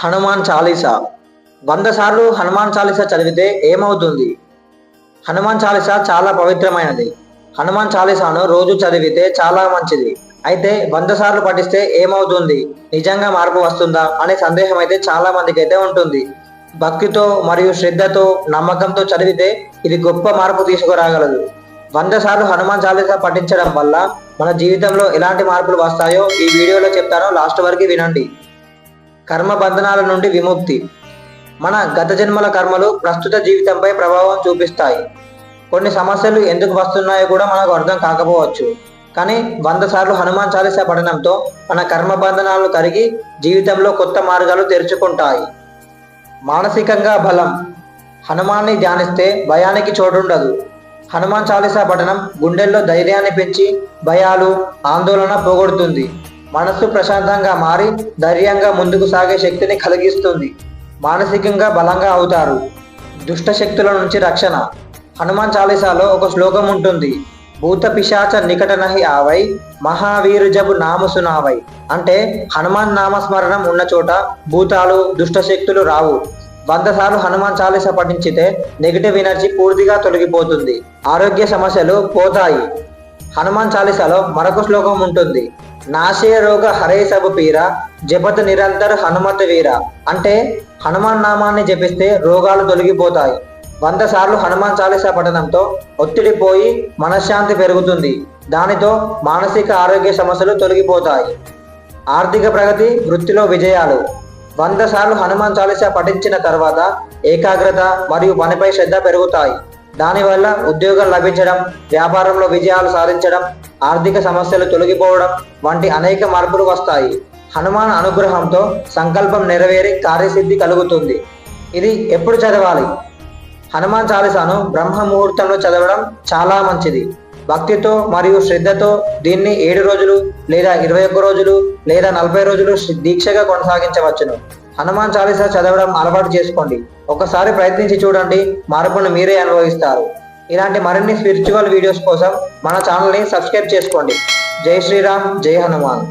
హనుమాన్ చాలీసా? వంద సార్లు హనుమాన్ చాలీసా చదివితే ఏమవుతుంది? హనుమాన్ చాలీసా చాలా పవిత్రమైనది. హనుమాన్ చాలీసాను రోజు చదివితే చాలా మంచిది. అయితే వంద సార్లు పఠిస్తే ఏమవుతుంది? నిజంగా మార్పు వస్తుందా? అనే సందేహం అయితే చాలా మందికి అయితే ఉంటుంది. భక్తితో మరియు శ్రద్ధతో నమ్మకంతో చదివితే ఇది గొప్ప మార్పు తీసుకురాగలదు. వంద సార్లు హనుమాన్ చాలీసా పఠించడం వల్ల మన జీవితంలో ఎలాంటి మార్పులు వస్తాయో ఈ వీడియోలో చెప్తాను. లాస్ట్ వరకు వినండి. కర్మ బంధనాల నుండి విముక్తి. మన గత జన్మల కర్మలు ప్రస్తుత జీవితంపై ప్రభావం చూపిస్తాయి. కొన్ని సమస్యలు ఎందుకు వస్తున్నాయో కూడా మనకు అర్థం కాకపోవచ్చు. కానీ వంద సార్లు హనుమాన్ చాలీస పఠనంతో మన కర్మ బంధనాలను కరిగి జీవితంలో కొత్త మార్గాలు తెరుచుకుంటాయి. మానసికంగా బలం. హనుమాన్ని ధ్యానిస్తే భయానికి చోటుండదు. హనుమాన్ చాలీసా పఠనం గుండెల్లో ధైర్యాన్ని పెంచి భయాలు ఆందోళన పోగొడుతుంది. మనస్సు ప్రశాంతంగా మారి ధైర్యంగా ముందుకు సాగే శక్తిని కలిగిస్తుంది. మానసికంగా బలంగా అవుతారు. దుష్ట శక్తుల నుంచి రక్షణ. హనుమాన్ చాలీసాలో ఒక శ్లోకం ఉంటుంది. భూత పిశాచ నికట నహి ఆవై మహావీరు జబు నాము సునావై. అంటే హనుమాన్ నామస్మరణం ఉన్న చోట భూతాలు దుష్ట శక్తులు రావు. వంద సార్లు హనుమాన్ చాలీసా పఠించితే నెగిటివ్ ఎనర్జీ పూర్తిగా తొలగిపోతుంది. ఆరోగ్య సమస్యలు పోతాయి. హనుమాన్ చాలీసాలో మరొక శ్లోకం ఉంటుంది. నాశయ రోగ హరే సబు పీర జపత నిరంతర హనుమత వీర. అంటే హనుమాన్ నామాన్ని జపిస్తే రోగాలు తొలగిపోతాయి. వంద సార్లు హనుమాన్ చాలీసా పఠనంతో ఒత్తిడి పోయి మనశ్శాంతి పెరుగుతుంది. దానితో మానసిక ఆరోగ్య సమస్యలు తొలగిపోతాయి. ఆర్థిక ప్రగతి వృత్తిలో విజయాలు. వంద సార్లు హనుమాన్ చాలీసా పఠించిన తర్వాత ఏకాగ్రత మరియు పనిపై శ్రద్ధ పెరుగుతాయి. దానివల్ల ఉద్యోగం లభించడం వ్యాపారంలో విజయాలు సాధించడం ఆర్థిక సమస్యలు తొలగిపోవడం వంటి అనేక మార్పులు వస్తాయి. హనుమాన్ అనుగ్రహంతో సంకల్పం నెరవేరి కార్యసిద్ధి కలుగుతుంది. ఇది ఎప్పుడు చదవాలి? హనుమాన్ చాలీసాను బ్రహ్మ ముహూర్తంలో చదవడం చాలా మంచిది. భక్తితో మరియు శ్రద్ధతో దీన్ని ఏడు రోజులు లేదా ఇరవై ఒక్క రోజులు లేదా నలభై రోజులు దీక్షగా కొనసాగించవచ్చును. హనుమాన్ చాలీసా చదవడం అలవాటు చేసుకోండి. ఒకసారి ప్రయత్నించి చూడండి మార్పును మీరే అనుభవిస్తారు. ఇలాంటి మరిన్ని స్పిరిచువల్ వీడియోస్ కోసం మన ఛానల్ని సబ్స్క్రైబ్ చేసుకోండి. జై శ్రీరామ్ జై హనుమాన్.